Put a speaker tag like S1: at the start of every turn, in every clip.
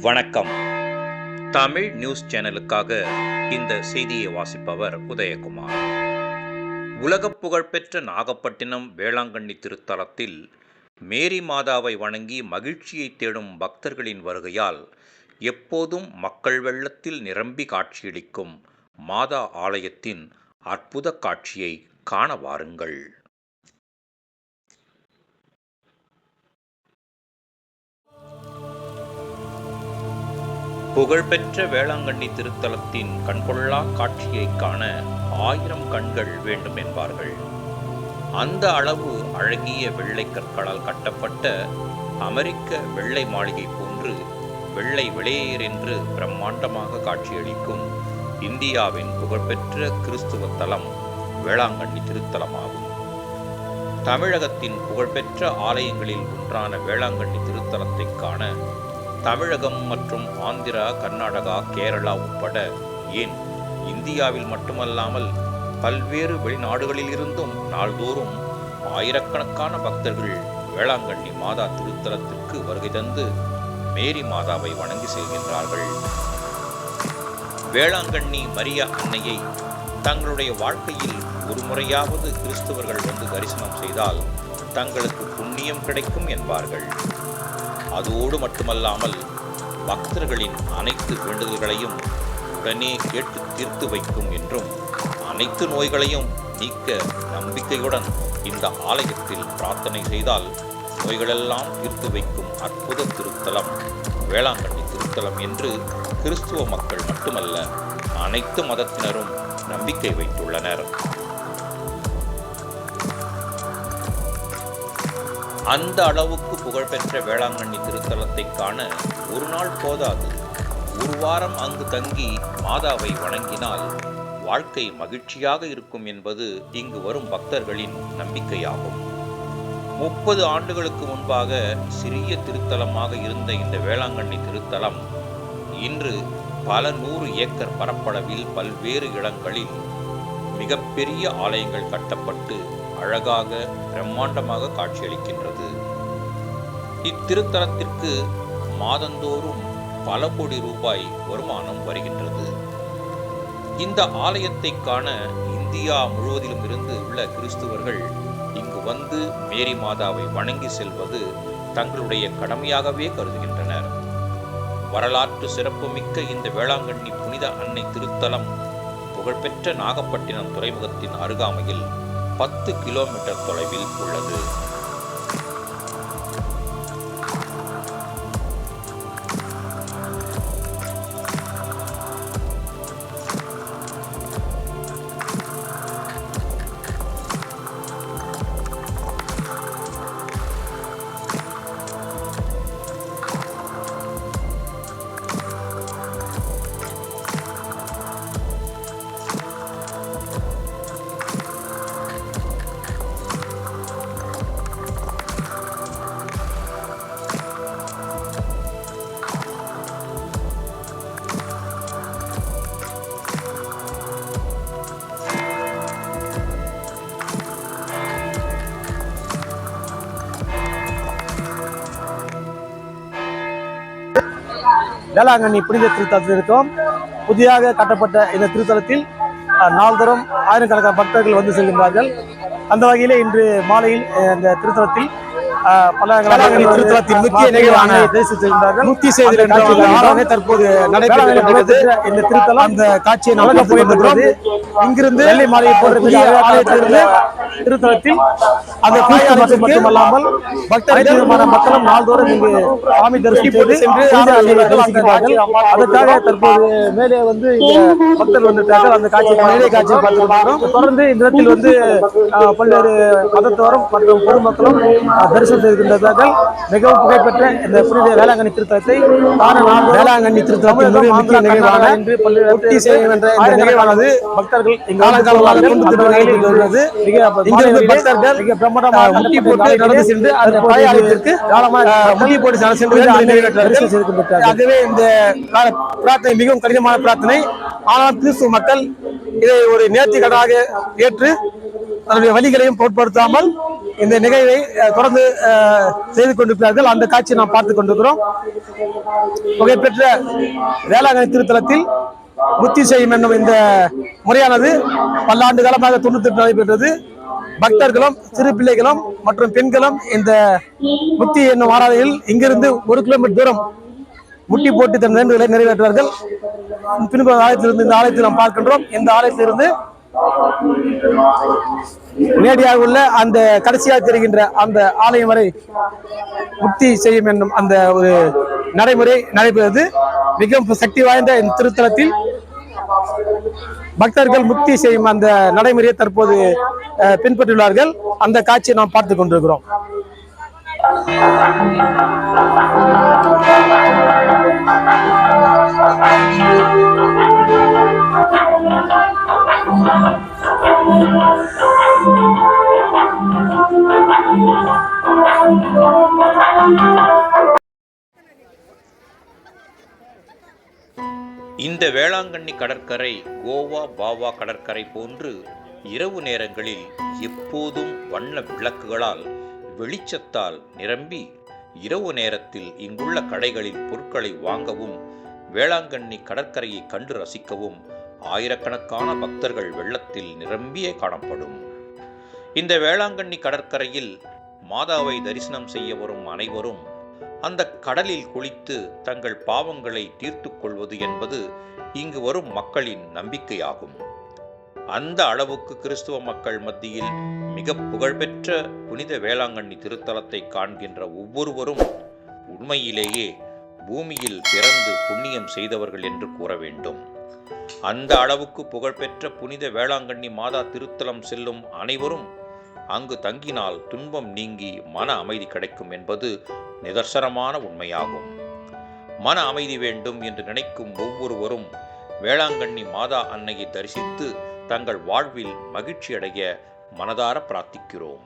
S1: வணக்கம். தமிழ் நியூஸ் சேனலுக்காக இந்த செய்தியை வாசிப்பவர் உதயகுமார். உலகப் புகழ்பெற்ற நாகப்பட்டினம் வேளாங்கண்ணி திருத்தலத்தில் மேரி மாதாவை வணங்கி மகிழ்ச்சியை தேடும் பக்தர்களின் வருகையால் எப்போதும் மக்கள் வெள்ளத்தில் நிரம்பி காட்சியளிக்கும் மாதா ஆலயத்தின் அற்புத காட்சியை காண வாருங்கள். புகழ்பெற்ற வேளாங்கண்ணி திருத்தலத்தின் கண்கொள்ளா காட்சியைக் காண ஆயிரம் கண்கள் வேண்டும் என்பார்கள். அந்த அளவு அழகிய வெள்ளை கற்களால் கட்டப்பட்ட அமெரிக்க வெள்ளை மாளிகை போன்று வெள்ளை விளையேர் என்று பிரம்மாண்டமாக காட்சியளிக்கும் இந்தியாவின் புகழ்பெற்ற கிறிஸ்துவ தலம் வேளாங்கண்ணி திருத்தலமாகும். தமிழகத்தின் புகழ்பெற்ற ஆலயங்களில் ஒன்றான வேளாங்கண்ணி திருத்தலத்தை காண தமிழகம் மற்றும் ஆந்திரா கர்நாடகா கேரளா உட்பட ஏன் இந்தியாவில் மட்டுமல்லாமல் பல்வேறு வெளிநாடுகளில் இருந்தும் நாள்தோறும் ஆயிரக்கணக்கான பக்தர்கள் வேளாங்கண்ணி மாதா திருத்தலத்திற்கு வருகை தந்து மேரி மாதாவை வணங்கி செல்கின்றார்கள். வேளாங்கண்ணி மரியா அன்னையை தங்களுடைய வாழ்க்கையில் ஒரு முறையாவது கிறிஸ்தவர்கள் வந்து தரிசனம் செய்தால் தங்களுக்கு புண்ணியம் கிடைக்கும் என்பார்கள். அதோடு மட்டுமல்லாமல் பக்தர்களின் அனைத்து வேண்டுதல்களையும் உடனே கேட்டு தீர்த்து வைக்கும் என்றும் அனைத்து நோய்களையும் நீக்க நம்பிக்கையுடன் இந்த ஆலயத்தில் பிரார்த்தனை செய்தால் நோய்களெல்லாம் தீர்த்து வைக்கும் அற்புத திருத்தலம் வேளாங்கண்ணி திருத்தலம் என்று கிறிஸ்துவ மக்கள் மட்டுமல்ல அனைத்து மதத்தினரும் நம்பிக்கை வைத்துள்ளனர். அந்த அளவுக்கு புகழ்பெற்ற வேளாங்கண்ணி திருத்தலத்தை காண ஒரு நாள் போதாது. ஒரு வாரம் அங்கு தங்கி மாதாவை வணங்கினால் வாழ்க்கை மகிழ்ச்சியாக இருக்கும் என்பது இங்கு வரும் பக்தர்களின் நம்பிக்கையாகும். முப்பது ஆண்டுகளுக்கு முன்பாக சிறிய திருத்தலமாக இருந்த இந்த வேளாங்கண்ணி திருத்தலம் இன்று பல நூறு ஏக்கர் பரப்பளவில் பல்வேறு இடங்களில் மிகப்பெரிய ஆலயங்கள் கட்டப்பட்டு அழகாக பிரம்மாண்டமாக காட்சியளிக்கின்றது. இத்திருத்தலத்திற்கு மாதந்தோறும் பல கோடி ரூபாய் வருமானம் வருகின்றது. இந்த ஆலயத்தை காண இந்தியா முழுவதிலும் இருந்து உள்ள கிறிஸ்துவர்கள் இங்கு வந்து மேரி மாதாவை வணங்கி செல்வது தங்களுடைய கடமையாகவே கருதுகின்றனர். வரலாற்று சிறப்புமிக்க இந்த வேளாங்கண்ணி புனித அன்னை திருத்தலம் புகழ்பெற்ற நாகப்பட்டினம் துறைமுகத்தின் அருகாமையில் பத்து கிலோமீட்டர் தொலைவில் உள்ளது.
S2: வேளாங்கண்ணி புனித திருத்தலத்தில் இருக்கோம் புதிதாக கட்டப்பட்ட இந்த திருத்தலத்தில் நாள்தோறும் ஆயிரக்கணக்கான பக்தர்கள் வந்து செல்கின்றார்கள். அந்த வகையிலே இன்று மாலையில் இந்த திருத்தலத்தில் திருத்தலத்தின் முக்கிய நிகழ்வான தரிசித்திருந்தார்கள் முக்தி செய்தி என்ற ஒரு ஆராதனை தற்போது நடைபெற்றது இந்த திருத்தலம் அந்த காட்சியை நடக்க போயிருக்கிறது இங்கிருந்து வெள்ளை மாலையை போன்ற ஆலயத்திலிருந்து திருத்தலத்தில் அந்த தாயாருக்கு மட்டுமல்லாமல் பக்தர்கள் மக்களும் நாள்தோறும் இங்கு சாமி தரிசனம் செய்து சென்று தரிசிக்கிறார்கள். அதற்காக தற்போது மேலே வந்து பக்தர்கள் வந்துட்டார்கள் அந்த காட்சி மேலே காட்சி பார்த்திருக்கிறோம் தொடர்ந்து இந்த இடத்தில் வந்து அஹ், பல்வேறு மதத்தோரும் மற்றும் பொதுமக்களும் தரிசனம் செய்கின்றார்கள் மிகவும் புகழ்பெற்ற இந்த புனித வேளாங்கண்ணி திருத்தலத்தை வேளாங்கண்ணி திருத்தலத்தின் மிக முக்கிய நிகழ்வான இன்று பல்வேறு முக்தி செய்யும் என்ற இந்த நிகழ்வானது பக்தர்கள் காலங்காலமாக கொண்டு வருகிறது இங்கிருந்து பக்தர்கள் மிக பிரம்மாண்டமாக முட்டி போட்டு நடந்து சென்று அந்த ஆலயத்திற்கு முட்டி போட்டு நடந்து சென்று நிறைவேற்றார்கள் ஆகவே இந்த பிரார்த்தனை மிகவும் கடினமான பிரார்த்தனை. ஆனால் கிறிஸ்துவ மக்கள் இதை ஒரு நேர்த்தி கடனாக ஏற்று தன்னுடைய வழிகளையும் பொருட்படுத்தாமல் இந்த நிகழ்வை தொடர்ந்து செய்து கொண்டிருக்கிறார்கள். அந்த காட்சியை நாம் பார்த்து கொண்டிருக்கிறோம். புகழ்பெற்ற வேளாங்கண்ணி திருத்தலத்தில் முத்தி செய்யும் என்னும் இந்த முறையானது பல்லாண்டு காலமாக தொண்ணூத்தி எட்டு நடைபெற்றது பக்தர்களும் சிறு பிள்ளைகளும் மற்றும் பெண்களும் இந்த முத்தி என்னும் ஆராதனையில் இங்கிருந்து ஒரு கிலோமீட்டர் தூரம் முட்டி போட்டு தன் வேண்டுதலை நிறைவேற்றுவார்கள். பின்பு ஆலயத்திலிருந்து இந்த ஆலயத்தை நாம் பார்க்கின்றோம். இந்த ஆலயத்திலிருந்து நேடியாக உள்ள அந்த கடைசியாக தெரிகின்ற அந்த ஆலயம் வரை முக்தி செய்யும் என்னும் அந்த ஒரு நடைமுறை நடைபெறுவது மிகவும் சக்தி வாய்ந்த இந்த திருத்தலத்தில் பக்தர்கள் முக்தி செய்யும் அந்த நடைமுறையை தற்போது பின்பற்றியுள்ளார்கள். அந்த காட்சியை நாம் பார்த்து கொண்டிருக்கிறோம்.
S1: இந்த வேளாங்கண்ணி கடற்கரை கோவா பாவா கடற்கரை போன்று இரவு நேரங்களில் எப்போதும் வண்ண விளக்குகளால் வெளிச்சத்தால் நிரம்பி இரவு நேரத்தில் இங்குள்ள கடைகளில் பொருட்களை வாங்கவும் வேளாங்கண்ணி கடற்கரையை கண்டு ரசிக்கவும் ஆயிரக்கணக்கான பக்தர்கள் வெள்ளத்தில் நிரம்பியே காணப்படும். இந்த வேளாங்கண்ணி கடற்கரையில் மாதாவை தரிசனம் செய்ய வரும் அனைவரும் அந்த கடலில் குளித்து தங்கள் பாவங்களை தீர்த்து கொள்வது என்பது இங்கு வரும் மக்களின் நம்பிக்கையாகும். அந்த அளவுக்கு கிறிஸ்துவ மக்கள் மத்தியில் மிக புகழ்பெற்ற புனித வேளாங்கண்ணி திருத்தலத்தை காண்கின்ற ஒவ்வொருவரும் உண்மையிலேயே பூமியில் பிறந்து புண்ணியம் செய்தவர்கள் என்று கூற வேண்டும். அந்த அளவுக்கு புகழ்பெற்ற புனித வேளாங்கண்ணி மாதா திருத்தலம் செல்லும் அனைவரும் அங்கு தங்கினால் துன்பம் நீங்கி மன அமைதி கிடைக்கும் என்பது நிதர்சனமான உண்மையாகும். மன அமைதி வேண்டும் என்று நினைக்கும் ஒவ்வொருவரும் வேளாங்கண்ணி மாதா அன்னையை தரிசித்து தங்கள் வாழ்வில் மகிழ்ச்சியடைய மனதார பிரார்த்திக்கிறோம்.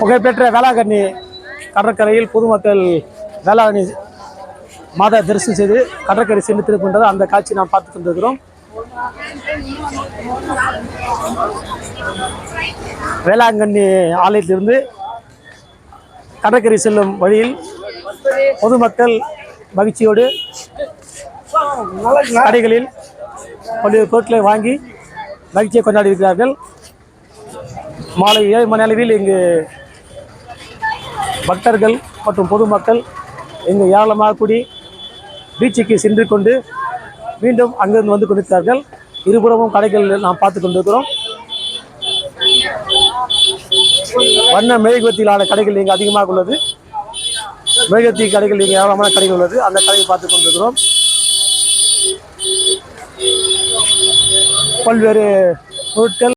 S2: புகழ்பெற்ற வேளாங்கண்ணி கடற்கரையில் பொதுமக்கள் வேளாங்கண்ணி மாதா தரிசனம் செய்து கடற்கரை சென்று திருக்கின்றது அந்த காட்சி நாம் பார்த்து கொண்டிருக்கிறோம். வேளாங்கண்ணி ஆலயத்திலிருந்து கடற்கரை செல்லும் வழியில் பொதுமக்கள் மகிழ்ச்சியோடு கடைகளில் பல்வேறு பொருட்களை வாங்கி மகிழ்ச்சியை கொண்டாடி இருக்கிறார்கள். மாலை ஏழு மணி அளவில் இங்கு பக்தர்கள் மற்றும் பொதுமக்கள் இங்கு ஏராளமாக கூடி பீச்சுக்கு சென்று கொண்டு மீண்டும் அங்கிருந்து வந்து கொண்டிருக்கிறார்கள். இருபுறமும் கடைகள் நாம் பார்த்து கொண்டிருக்கிறோம். வண்ண மெழுகுவத்திலான கடைகள் இங்கு அதிகமாக உள்ளது. மெழுகுவத்தி கடைகள் இங்கு ஏராளமான கடைகள் உள்ளது. அந்த கடையை பார்த்து கொண்டிருக்கிறோம். பல்வேறு பொருட்கள்